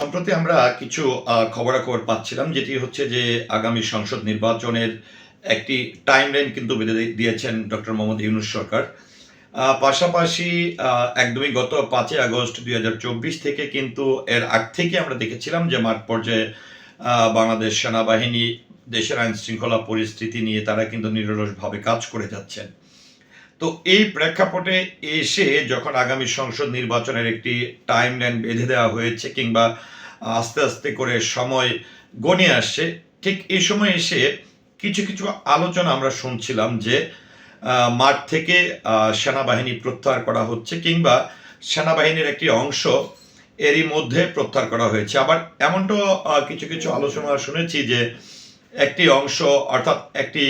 সম্প্রতি আমরা কিছু খবরাখবর পাচ্ছিলাম, যেটি হচ্ছে যে আগামী সংসদ নির্বাচনের একটি টাইমলাইন কিন্তু বেঁধে দিয়েছেন ডক্টর মোহাম্মদ ইউনুস সরকার। পাশাপাশি একদমই গত পাঁচই আগস্ট দুই হাজার চব্বিশ থেকে কিন্তু এর আগ থেকে আমরা দেখেছিলাম যে মাঠ পর্যায়ে বাংলাদেশ সেনাবাহিনী দেশের আইন শৃঙ্খলা পরিস্থিতি নিয়ে তারা কিন্তু নিরলসভাবে কাজ করে যাচ্ছেন। তো এই প্রেক্ষাপটে এসে যখন আগামী সংসদ নির্বাচনের একটি টাইমলাইন বেঁধে দেওয়া হয়েছে কিংবা আস্তে আস্তে করে সময় গনিয়ে আসছে, ঠিক এই সময় এসে কিছু কিছু আলোচনা আমরা শুনছিলাম যে মাঠ থেকে সেনাবাহিনী প্রত্যাহার করা হচ্ছে কিংবা সেনাবাহিনীর একটি অংশ এরই মধ্যে প্রত্যাহার করা হয়েছে। আবার এমনটাও কিছু কিছু আলোচনা শুনেছি যে একটি অংশ অর্থাৎ একটি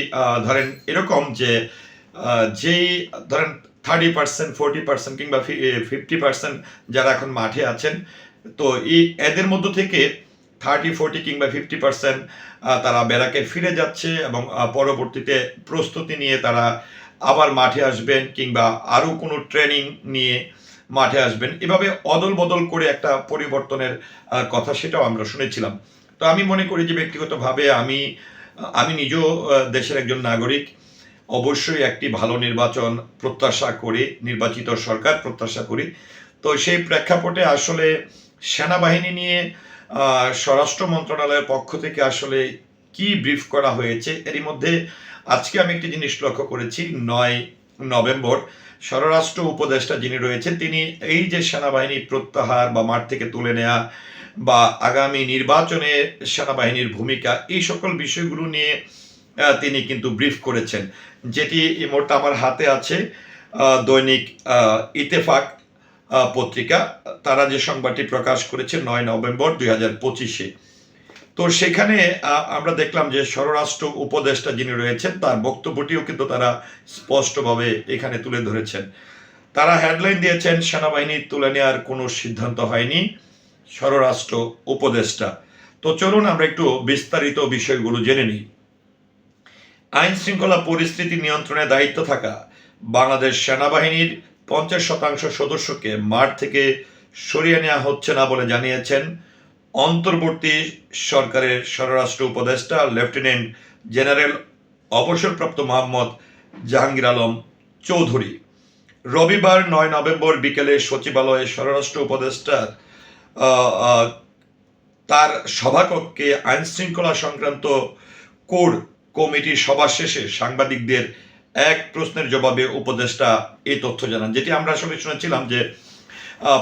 ধরেন এরকম যে যেই ধরেন থার্টি পার্সেন্ট ফোরটি পার্সেন্ট কিংবা ফিফটি পার্সেন্ট যারা এখন মাঠে আছেন, তো এই, এদের মধ্য থেকে থার্টি ফোরটি কিংবা ফিফটি পার্সেন্ট তারা বেড়াকে ফিরে যাচ্ছে এবং পরবর্তীতে প্রস্তুতি নিয়ে তারা আবার মাঠে আসবেন কিংবা আরও কোনো ট্রেনিং নিয়ে মাঠে আসবেন। এভাবে অদল বদল করে একটা পরিবর্তনের কথা সেটাও আমরা শুনেছিলাম। তো আমি মনে করি যে ব্যক্তিগতভাবে আমি আমি নিজেও দেশের একজন নাগরিক। অবশ্যই একটি ভালো নির্বাচন প্রত্যাশা করি, নির্বাচিত সরকার প্রত্যাশা করি। তো সেই প্রেক্ষাপটে আসলে সেনাবাহিনী নিয়ে স্বরাষ্ট্র মন্ত্রণালয়ের পক্ষ থেকে আসলে কি ব্রিফ করা হয়েছে, এরই মধ্যে আজকে আমি একটি জিনিস লক্ষ্য করেছি, নয় নভেম্বর। স্বরাষ্ট্র উপদেষ্টা যিনি রয়েছেন, তিনি এই যে সেনাবাহিনী প্রত্যাহার বা মাঠ থেকে তুলে নেওয়া বা আগামী নির্বাচনে সেনাবাহিনীর ভূমিকা, এই সকল বিষয়গুলো নিয়ে তিনি কিন্তু ব্রিফ করেছেন। যেটি এই মুহূর্তে আমার হাতে আছে দৈনিক ইতেফাক পত্রিকা। তারা যে সংবাদটি প্রকাশ করেছে নয় নভেম্বর দুই হাজার পঁচিশে। তো সেখানে আমরা দেখলাম যে স্বরাষ্ট্র উপদেষ্টা যিনি রয়েছেন, তার বক্তব্যটিও কিন্তু তারা স্পষ্টভাবে এখানে তুলে ধরেছেন। তারা হেডলাইন দিয়েছেন, সেনাবাহিনী তুলে নেওয়ার কোনো সিদ্ধান্ত হয়নি, স্বরাষ্ট্র উপদেষ্টা। তো চলুন আমরা একটু বিস্তারিত বিষয়গুলো জেনে নিই। আইন শৃঙ্খলা পরিস্থিতি নিয়ন্ত্রণে দায়িত্ব থাকা বাংলাদেশ সেনাবাহিনীর পঞ্চাশ শতাংশ সদস্যকে মাঠ থেকে সরিয়ে নেওয়া হচ্ছে না বলে জানিয়েছেন অন্তর্বর্তী সরকারের স্বরাষ্ট্র উপদেষ্টা লেফটেন্যান্ট জেনারেল অবসরপ্রাপ্ত মোহাম্মদ জাহাঙ্গীর আলম চৌধুরী। রবিবার নয় নভেম্বর বিকেলে সচিবালয়ে স্বরাষ্ট্র উপদেষ্টার তার সভাকক্ষে আইনশৃঙ্খলা সংক্রান্ত কোর কমিটির সভা শেষে সাংবাদিকদের এক প্রশ্নের জবাবে উপদেষ্টা এই তথ্য জানান, যেটি আমরা আসলে শুনেছিলাম যে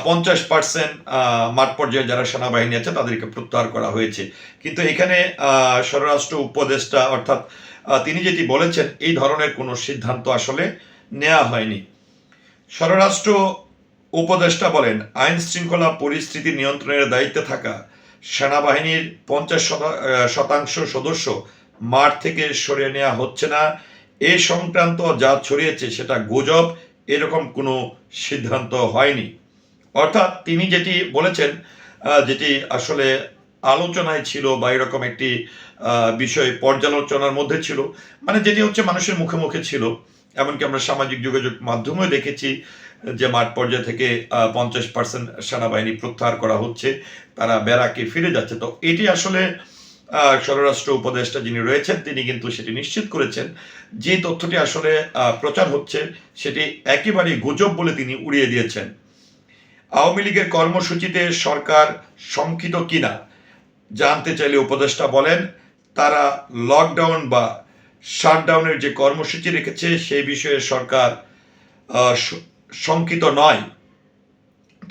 পঞ্চাশ পার্সেন্ট মাঠ পর্যায়ে যারা সেনাবাহিনী আছে তাদেরকে প্রত্যাহার করা হয়েছে। কিন্তু এখানে স্বরাষ্ট্র উপদেষ্টা অর্থাৎ তিনি যেটি বলেছেন, এই ধরনের কোনো সিদ্ধান্ত আসলে নেওয়া হয়নি। স্বরাষ্ট্র উপদেষ্টা বলেন, আইন শৃঙ্খলা পরিস্থিতি নিয়ন্ত্রণের দায়িত্বে থাকা সেনাবাহিনীর পঞ্চাশ শতা- শতাংশ সদস্য মাঠ থেকে সরিয়ে নেওয়া হচ্ছে না। এ সংক্রান্ত যা ছড়িয়েছে সেটা গুজব, এরকম কোনো সিদ্ধান্ত হয়নি। অর্থাৎ তিনি যেটি বলেছেন যেটি আসলে আলোচনায় ছিল বা এরকম একটি বিষয় পর্যালোচনার মধ্যে ছিল মানে যেটি হচ্ছে মানুষের মুখে মুখে ছিল। এমনকি আমরা সামাজিক যোগাযোগ মাধ্যমেও দেখেছি যে মাঠ পর্যায় থেকে পঞ্চাশ পার্সেন্ট সেনাবাহিনী প্রত্যাহার করা হচ্ছে, তারা ব্যারাকে ফিরে যাচ্ছে। তো এটি আসলে স্বরাষ্ট্র উপদেষ্টা যিনি রয়েছেন, তিনি কিন্তু সেটি নিশ্চিত করেছেন যে তথ্যটি আসলে প্রচার হচ্ছে, সেটি একেবারেই গুজব বলে তিনি উড়িয়ে দিয়েছেন। আওয়ামী লীগের কর্মসূচিতে সরকার শঙ্কিত কিনা জানতে চাইলে উপদেষ্টা বলেন, তারা লকডাউন বা শাটডাউনের যে কর্মসূচি রেখেছে সেই বিষয়ে সরকার শঙ্কিত নয়।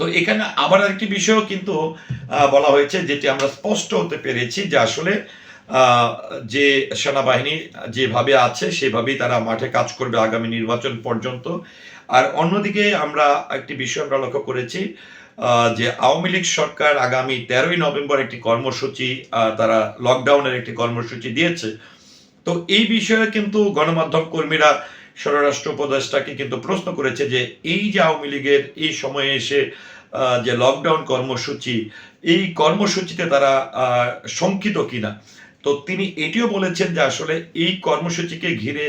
তো এখানে আবার একটি বিষয়ও কিন্তু বলা হয়েছে, যেটি আমরা স্পষ্ট হতে পেরেছি যে আসলে যে সেনাবাহিনী যেভাবে আছে, সেভাবেই তারা মাঠে কাজ করবে আগামী নির্বাচন পর্যন্ত। আর অন্যদিকে আমরা একটি বিষয় আমরা লক্ষ্য করেছি যে আওয়ামী লীগ সরকার আগামী তেরোই নভেম্বর একটি কর্মসূচি তারা লকডাউনের একটি কর্মসূচি দিয়েছে। তো এই বিষয়ে কিন্তু গণমাধ্যম কর্মীরা স্বরাষ্ট্র উপদেষ্টাকে কিন্তু প্রশ্ন করেছে যে এই যে আওয়ামী লীগের এই সময়ে এসে যে লকডাউন কর্মসূচি, এই কর্মসূচিতে তারা শঙ্কিত কিনা? তো তিনি এটিও বলেছেন যে আসলে এই কর্মসূচিকে ঘিরে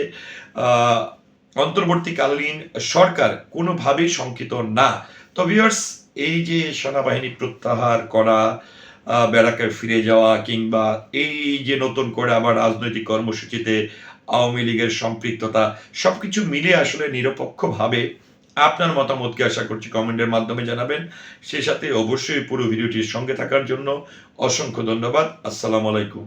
অন্তর্বর্তীকালীন সরকার কোনোভাবেই শঙ্কিত না। তো ভিউয়ার্স এই যে সেনাবাহিনী প্রত্যাহার করা ব্যারাকে ফিরে যাওয়া কিংবা এই যে নতুন করে আবার রাজনৈতিক কর্মসূচিতে আওয়ামী লীগের সম্পৃক্ততা সবকিছু মিলে আসলে নিরপেক্ষভাবে আপনার মতামতকে আশা করছি কমেন্টের মাধ্যমে জানাবেন। সেই সাথে অবশ্যই পুরো ভিডিওটির সঙ্গে থাকার জন্য অসংখ্য ধন্যবাদ। আসসালামু আলাইকুম।